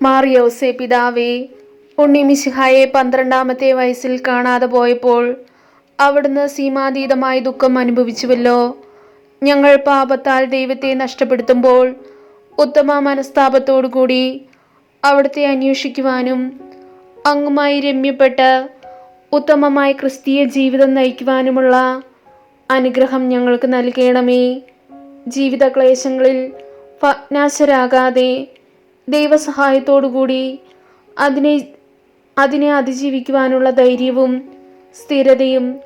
മാറിയോസെ പിതാവേ ഉണ്ണിമിശിഹായെ പന്ത്രണ്ടാമത്തെ വയസ്സിൽ കാണാതെ പോയപ്പോൾ അവിടുന്ന് സീമാതീതമായ ദുഃഖം അനുഭവിച്ചുവല്ലോ. ഞങ്ങൾ പാപത്താൽ ദൈവത്തെ നഷ്ടപ്പെടുത്തുമ്പോൾ ഉത്തമ മനസ്താപത്തോടുകൂടി അവിടുത്തെ അന്വേഷിക്കുവാനും അങ്ങുമായി രമ്യപ്പെട്ട് ഉത്തമമായ ക്രിസ്തീയ ജീവിതം നയിക്കുവാനുമുള്ള അനുഗ്രഹം ഞങ്ങൾക്ക് നൽകണമേ. ജീവിത ക്ലേശങ്ങളിൽ ഭഗ്നാശരാകാതെ ദൈവസഹായത്തോടുകൂടി അതിനെ അതിനെ അതിജീവിക്കുവാനുള്ള ധൈര്യവും സ്ഥിരതയും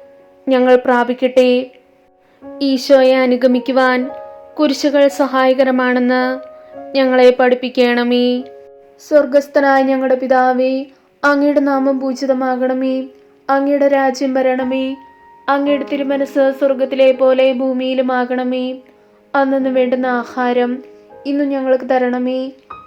ഞങ്ങൾ പ്രാപിക്കട്ടെ. ഈശോയെ അനുഗമിക്കുവാൻ കുരിശുകൾ സഹായകരമാണെന്ന് ഞങ്ങളെ പഠിപ്പിക്കണമേ. സ്വർഗസ്ഥനായ ഞങ്ങളുടെ പിതാവേ അങ്ങയുടെ നാമം പൂജിതമാകണമേ. അങ്ങയുടെ രാജ്യം വരണമേ. അങ്ങയുടെ തിരുമനസ് സ്വർഗത്തിലെ പോലെ ഭൂമിയിലുമാകണമേ. അന്നു വേണ്ടുന്ന ആഹാരം ഇന്നും ഞങ്ങൾക്ക് തരണമേ.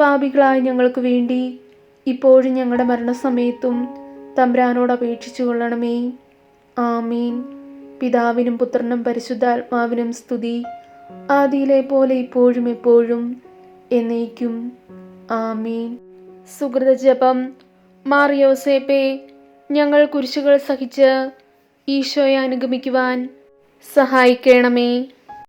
പാപികളായ ഞങ്ങൾക്ക് വേണ്ടി ഇപ്പോഴും ഞങ്ങളുടെ മരണസമയത്തും തമ്പ്രാനോട് അപേക്ഷിച്ചു കൊള്ളണമേ. ആമീൻ. പിതാവിനും പുത്രനും പരിശുദ്ധാത്മാവിനും സ്തുതി. ആദിയിലെ പോലെ ഇപ്പോഴും എപ്പോഴും എന്നേക്കും. ആമീൻ. സുഹൃത ജപം. മാറിയോസേപ്പെ ഞങ്ങൾ കുരിശുകൾ സഹിച്ച് ഈശോയെ അനുഗമിക്കുവാൻ സഹായിക്കണമേ.